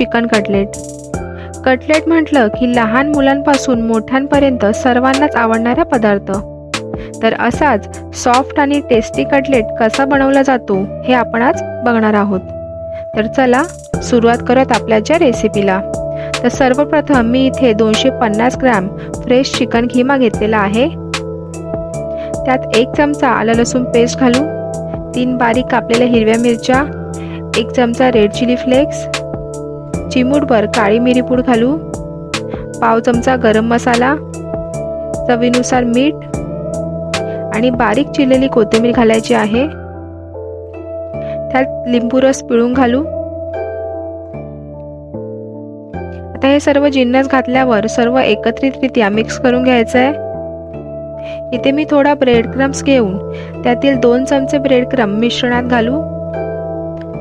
Chicken cutlet. Cutlet म्हटलं की लहान मुलांपासून मोठ्यांपर्यंत सर्वांनाच आवडणारा पदार्थ. तर असाच सॉफ्ट आणि टेस्टी कटलेट कसा बनवला जातो हे आपण आज बघणार आहोत. तर चला सुरुवात करत आपल्याच्या रेसिपीला तर सर्वप्रथम मी इथे दोनशे पन्नास ग्रॅम फ्रेश चिकन खिमा घेतलेला आहे. त्यात एक चमचा आलं लसूण पेस्ट घालू तीन बारीक कापलेल्या हिरव्या मिरच्या एक चमचा रेड चिली फ्लेक्स चिमूटभर काळी मिरी पूड घालू. पाव चमचा गरम मसाला चवीनुसार मीठ आणि बारीक चिरलेली कोथिंबीर घालायची आहे. त्यात लिंबू रस पिळून घालू. आता हे सर्व जिन्नस घातल्यावर सर्व एकत्रितरित्या मिक्स करून घ्यायचं आहे इथे मी थोडा ब्रेड क्रम्स घेऊन त्यातील दोन चमचे ब्रेड क्रम मिश्रणात घालू.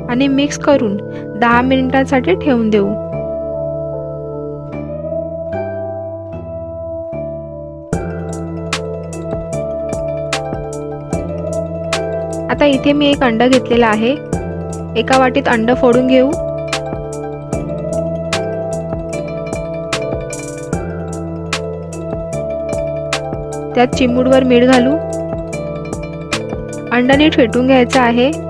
आणि मिक्स करून दहा मिनिटांसाठी ठेवून देऊ. आता इथे मी एक अंड घेतलेला आहे. एका वाटीत अंड फोडून घेऊ. त्यात चिमूडवर मीठ घालू. अंड नीट फेटून घ्यायचं आहे.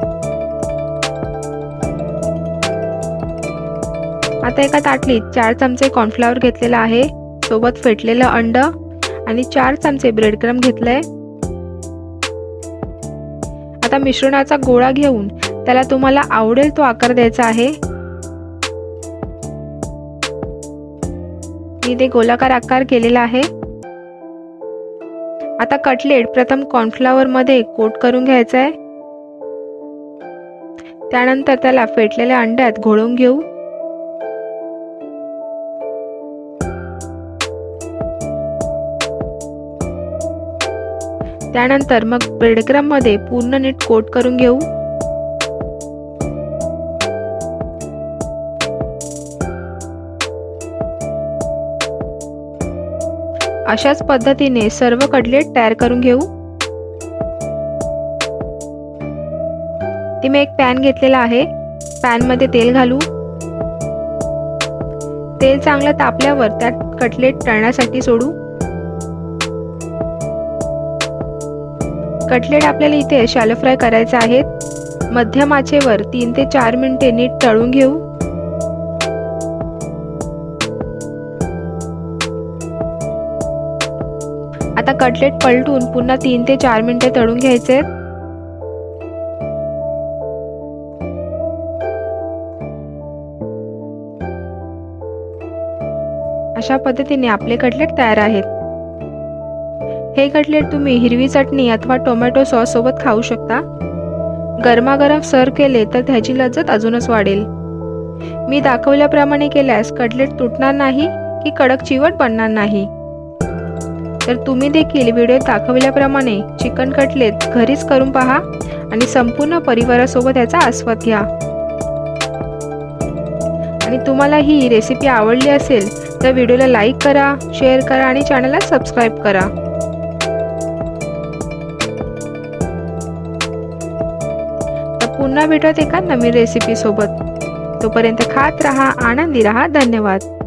आता एका ताटलीत चार चमचे कॉर्नफ्लॉवर घेतलेला आहे. सोबत फेटलेलं अंड आणि चार चमचे ब्रेड क्रम घेतलंय. आता मिश्रणाचा गोळा घेऊन त्याला तुम्हाला आवडेल तो आकार द्यायचा आहे. मी ते गोलाकार आकार केलेला आहे. आता कटलेट प्रथम कॉर्नफ्लॉवर मध्ये कोट करून घ्यायचा आहे त्यानंतर त्याला फेटलेल्या अंड्यात घोळून घेऊ. त्यानंतर मग ब्रेडक्रममध्ये पूर्ण नीट कोट करून घेऊ. अशाच पद्धतीने सर्व कटलेट तयार करून घेऊ. ती मी एक पॅन घेतलेला आहे. पॅनमध्ये तेल घालू. तेल चांगलं तापल्यावर त्यात कटलेट तळण्यासाठी सोडू. कटलेट आपल्याला इथे शालो फ्राय करायचे आहेत मध्यम आचेवर तीन ते चार मिनिटे नीट तळून घेऊ. आता कटलेट पलटून पुन्हा तीन ते चार मिनिटे तळून घ्यायचे. अशा पद्धतीने आपले कटलेट तयार आहेत. हे कटलेट तुम्ही हिरवी चटणी अथवा टोमॅटो सॉस सोबत खाऊ शकता. गरमागरम सर्व केले तर त्याची लज्जत अजूनच वाढेल. मी दाखवल्याप्रमाणे केल्यास कटलेट तुटणार नाही की कडक चिवट बनणार नाही. तर तुम्ही देखील व्हिडिओत दाखवल्याप्रमाणे चिकन कटलेट घरीच करून पहा आणि संपूर्ण परिवारासोबत याचा आस्वाद घ्या. आणि तुम्हाला ही रेसिपी आवडली असेल तर व्हिडिओला लाईक करा शेअर करा आणि चॅनलला सबस्क्राईब करा. पुन्हा भेटत एका नवीन रेसिपी सोबत. तोपर्यंत खात रहा आनंदी रहा. धन्यवाद.